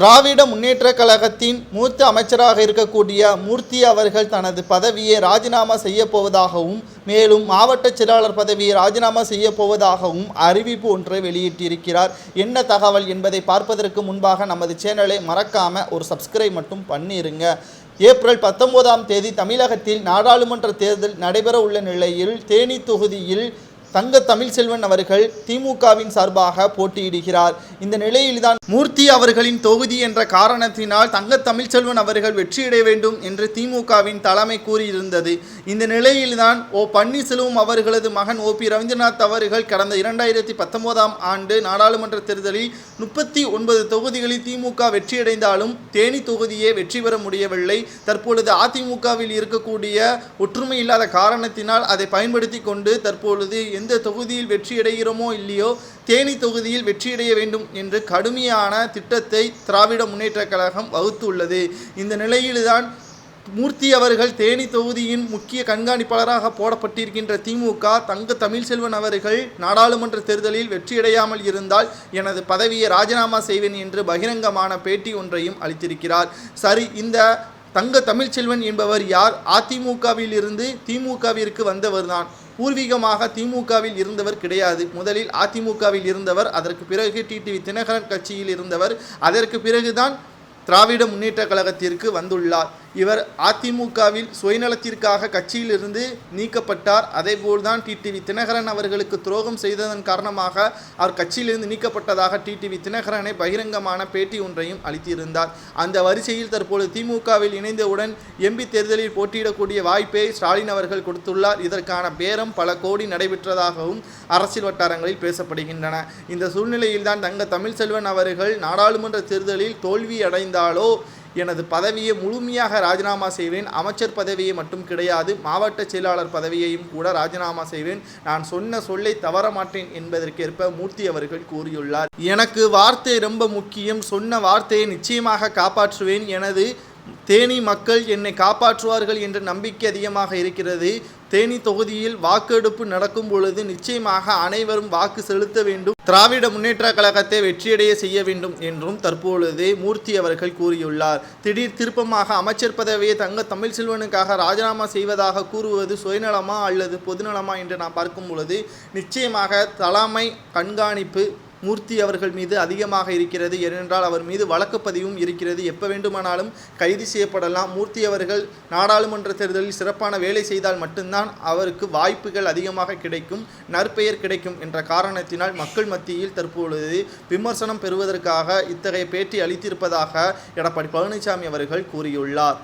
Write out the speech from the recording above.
திராவிட முன்னேற்ற கழகத்தின் மூத்த அமைச்சராக இருக்கக்கூடிய மூர்த்தி அவர்கள் தனது பதவியை ராஜினாமா செய்யப்போவதாகவும் மேலும் மாவட்ட செயலாளர் பதவியை ராஜினாமா செய்யப்போவதாகவும் அறிவிப்பு ஒன்றை வெளியிட்டிருக்கிறார். என்ன தகவல் என்பதை பார்ப்பதற்கு முன்பாக நமது சேனலை மறக்காமல் ஒரு சப்ஸ்கிரைப் மட்டும் பண்ணிருங்க. ஏப்ரல் பத்தொன்பதாம் தேதி தமிழகத்தில் நாடாளுமன்ற தேர்தல் நடைபெற உள்ள நிலையில் தேனி தொகுதியில் தங்க தமிழ்செல்வன் அவர்கள் திமுகவின் சார்பாக போட்டியிடுகிறார். இந்த நிலையில்தான் மூர்த்தி அவர்களின் தொகுதி என்ற காரணத்தினால் தங்க தமிழ்செல்வன் அவர்கள் வெற்றியிட வேண்டும் என்று திமுகவின் தலைமை கூறியிருந்தது. இந்த நிலையில்தான் ஓ பன்னீர்செல்வம் அவர்களது மகன் ஓ பி ரவீந்திரநாத் அவர்கள் கடந்த இரண்டாயிரத்தி பத்தொன்பதாம் ஆண்டு நாடாளுமன்ற தேர்தலில் முப்பத்தி ஒன்பது தொகுதிகளில் திமுக வெற்றியடைந்தாலும் தேனி தொகுதியே வெற்றி பெற முடியவில்லை. தற்பொழுது அதிமுகவில் இருக்கக்கூடிய ஒற்றுமை இல்லாத காரணத்தினால் அதை பயன்படுத்தி கொண்டு தற்பொழுது எந்த தொகுதியில் வெற்றியடைகிறோமோ இல்லையோ தேனி தொகுதியில் வெற்றியடைய வேண்டும் என்று கடுமையான திட்டத்தை திராவிட முன்னேற்ற கழகம் வகுத்துள்ளது. இந்த நிலையில்தான் மூர்த்தி அவர்கள் தேனி தொகுதியின் முக்கிய கண்காணிப்பாளராக போடப்பட்டிருக்கின்ற திமுக தங்க தமிழ்செல்வன் அவர்கள் நாடாளுமன்ற தேர்தலில் வெற்றியடையாமல் இருந்தால் எனது பதவியை ராஜினாமா செய்வேன் என்று பகிரங்கமான பேட்டி ஒன்றையும் அளித்திருக்கிறார். சரி இந்த தங்க தமிழ்ச்செல்வன் என்பவர் யார்? அதிமுகவில் இருந்து திமுகவிற்கு வந்தவர்தான். பூர்வீகமாக திமுகவில் இருந்தவர் கிடையாது. முதலில் அதிமுகவில் இருந்தவர் அதற்கு பிறகு டிடிவி தினகரன் கட்சியில் இருந்தவர் அதற்கு பிறகுதான் திராவிட முன்னேற்ற கழகத்திற்கு வந்துள்ளார். இவர் அதிமுகவில் சுயநலத்திற்காக கட்சியிலிருந்து நீக்கப்பட்டார். அதேபோல்தான் டிடிவி தினகரன் அவர்களுக்கு துரோகம் செய்ததன் காரணமாக அவர் கட்சியிலிருந்து நீக்கப்பட்டதாக டிடிவி தினகரனை பகிரங்கமான பேட்டி ஒன்றையும் அளித்திருந்தார். அந்த வரிசையில் தற்போது திமுகவில் இணைந்தவுடன் எம்பி தேர்தலில் போட்டியிடக்கூடிய வாய்ப்பை ஸ்டாலின் அவர்கள் கொடுத்துள்ளார். இதற்கான பேரம் பல கோடி நடைபெற்றதாகவும் அரசியல் வட்டாரங்களில் பேசப்படுகின்றன. இந்த சூழ்நிலையில்தான் தங்க தமிழ்செல்வன் அவர்கள் நாடாளுமன்ற தேர்தலில் தோல்வி அடைந்தாலோ எனது பதவியை முழுமையாக ராஜினாமா செய்வேன். அமைச்சர் பதவியை மட்டும் கிடையாது மாவட்ட செயலாளர் பதவியையும் கூட ராஜினாமா செய்வேன். நான் சொன்ன சொல்லை தவற மாட்டேன் என்பதற்கேற்ப மூர்த்தி அவர்கள் கூறியுள்ளார். எனக்கு வார்த்தை ரொம்ப முக்கியம். சொன்ன வார்த்தையை நிச்சயமாக காப்பாற்றுவேன். எனது தேனி மக்கள் என்னை காப்பாற்றுவார்கள் என்ற நம்பிக்கை அதிகமாக இருக்கிறது. தேனி தொகுதியில் வாக்கெடுப்பு நடக்கும் பொழுது நிச்சயமாக அனைவரும் வாக்கு செலுத்த வேண்டும். திராவிட முன்னேற்ற கழகத்தை வெற்றியடைய செய்ய வேண்டும் என்றும் தற்பொழுது மூர்த்தி அவர்கள் கூறியுள்ளார். திடீர் திருப்பமாக அமைச்சர் பதவியை தங்க தமிழ்செல்வனுக்காக ராஜினாமா செய்வதாக கூறுவது சுயநலமா அல்லது பொதுநலமா என்று நாம் பார்க்கும் பொழுது நிச்சயமாக தலைமை கண்காணிப்பு மூர்த்தி அவர்கள் மீது அதிகமாக இருக்கிறது. ஏனென்றால் அவர் மீது வழக்கு பதிவும் இருக்கிறது. எப்போ வேண்டுமானாலும் கைது செய்யப்படலாம். மூர்த்தி அவர்கள் நாடாளுமன்ற தேர்தலில் சிறப்பான வேலை செய்தால் மட்டும்தான் அவருக்கு வாய்ப்புகள் அதிகமாக கிடைக்கும் நற்பெயர் கிடைக்கும் என்ற காரணத்தினால் மக்கள் மத்தியில் தற்பொழுது விமர்சனம் பெறுவதற்காக இத்தகைய பேட்டி அளித்திருப்பதாக எடப்பாடி பழனிசாமி அவர்கள் கூறியுள்ளார்.